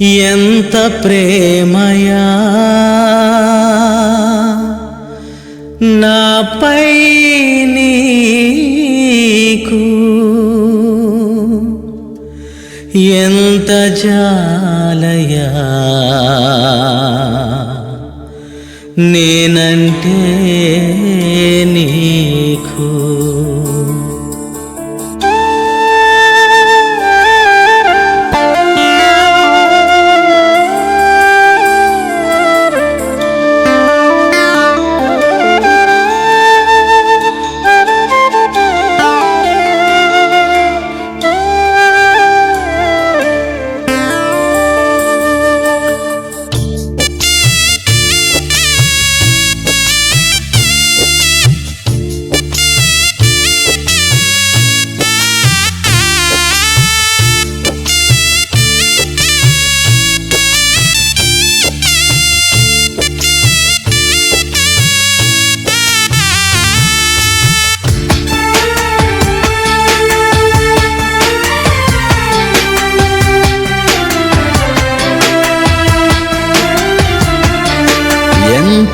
ఎంత ప్రేమయా? నాపై నీకు ఎంత జాలయా? నేనంటే నీకు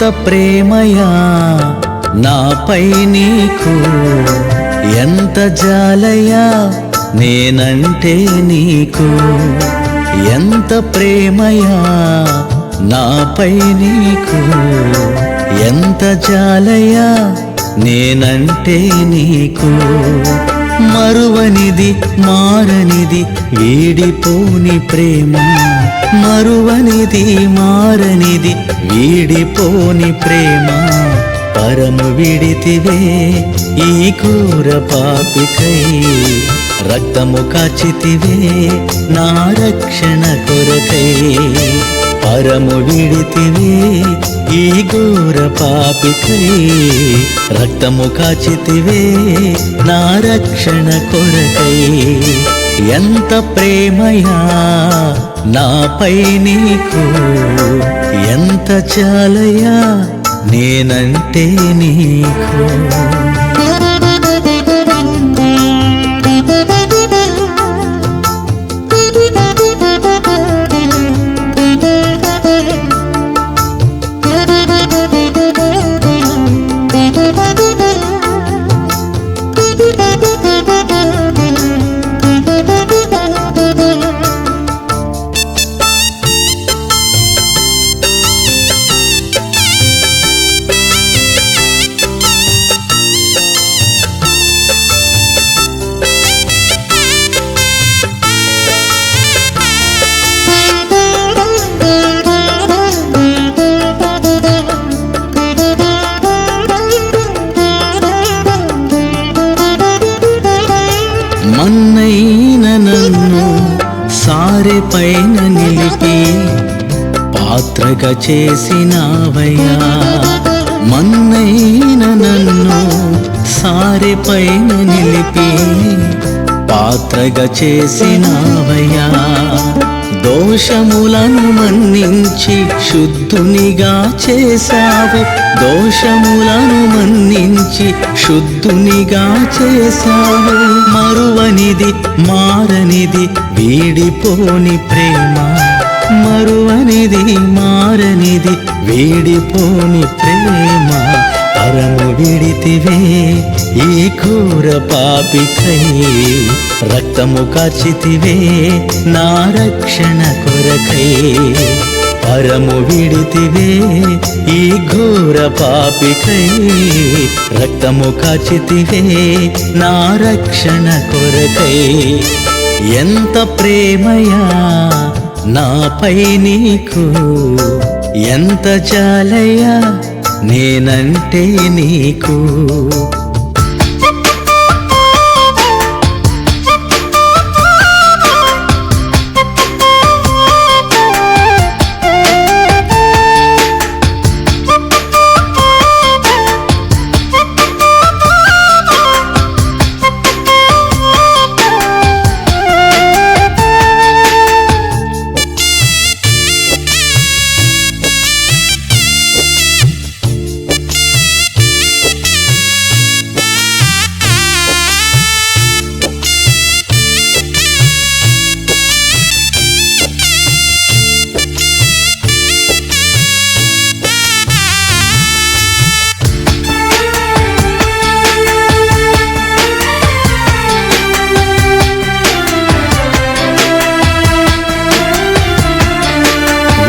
ఎంత ప్రేమయా? నాపై నీకు ఎంత జాలయా? నేనంటే నీకు ఎంత ప్రేమయా? నాపై నీకు ఎంత జాలయా? నేనంటే నీకు మరువనిది మారనిది వీడిపోని ప్రేమ. మరువనిది మారనిది వీడిపోని ప్రేమ. పరము విడితివే ఈ కూర పాపికై. రక్తము కాచితివే నా రక్షణ కొరకై. పరము విడితివే ఈ ఘోర పాపికై రక్తము కాచితివే నా రక్షణ కొరకై. ఎంత ప్రేమయా నాపై నీకు ఎంత చాలయా నేనంటే నీకు. పాత్రగా చేసినావయ్యా. మన్నైన నన్ను సారె పైన నిలిపి పాత్రగా చేసినావయ్యా. దోషములను మన్నించి శుద్ధునిగా చేశావు. దోషములను మన్నించి శుద్ధునిగా చేశావు. మరువనిది మారనిది వీడిపోని ప్రేమ. మారనిది మారనిది వీడిపోని ప్రేమ పరము విడితివే ఈ కూర పాపికై రక్తము కాచితివే నా రక్షణ కొరకై పరము విడితివే ఈ ఘోర పాపికై రక్తము కాచితివే నా రక్షణ కొరకై. ఎంత ప్రేమయా నాపై నీకు ఎంత చాలయ్యా నేనంటే నీకు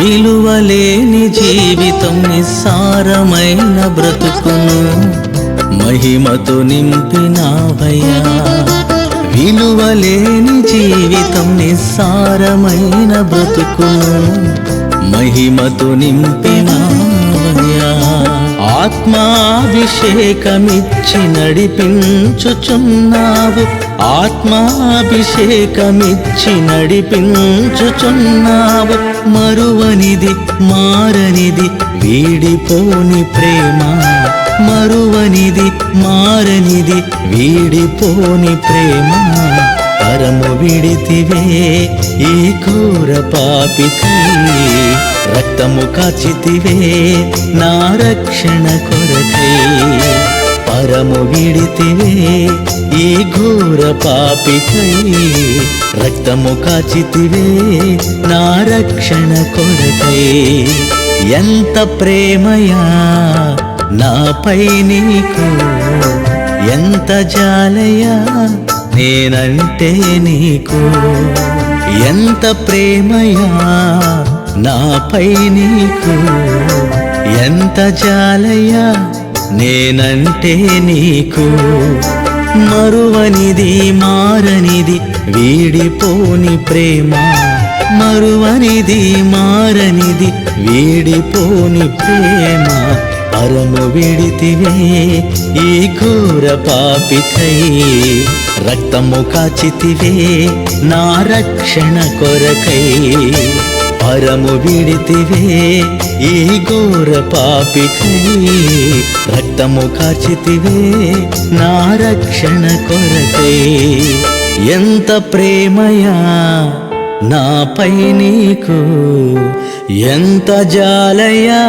విలువలేని జీవితం నిస్సారమైన బ్రతుకును మహిమతో నింపినావయ్యా. విలువలేని జీవితం నిస్సారమైన బ్రతుకును మహిమతో నింపినావయ్యా. ఆత్మాభిషేకమిచ్చి నడిపించుచున్నావు. ఆత్మాభిషేకమిచ్చి నడిపించుచున్నావు. మరువనిది మారనిది వీడిపోని ప్రేమ. మరువనిది మారనిది వీడిపోని ప్రేమ. పరము విడితివే ఈ కూర పాపికీ. రక్తము కాచితివే నా రక్షణ కొరకై. పరము విడితివే ఈ ఘోర పాపికై. రక్తము కాచితివే నా రక్షణ కొరకై. ఎంత ప్రేమయా నాపై నీకు. ఎంత జాలయా నేనంటే నీకు. ఎంత ప్రేమయా నాపై నీకు ఎంత జాలయ్యా? నేనంటే నీకు మరువనిది మారనిది వీడిపోని ప్రేమ. మరువనిది మారనిది వీడిపోని ప్రేమ. పరము విడితివే ఈ ఘోర పాపికై. రక్తము కాచితివే నా రక్షణ కొరకై. పరము విడితివే ఈ ఘోర పాపికై రక్తము కాచితివే నా రక్షణ కొరకై. ఎంత ప్రేమయా నాపై నీకు ఎంత జాలయా.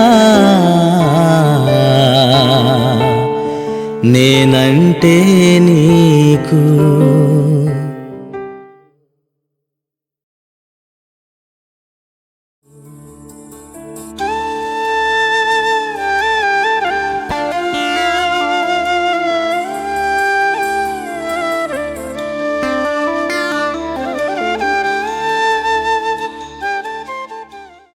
నేనంటే నీకు.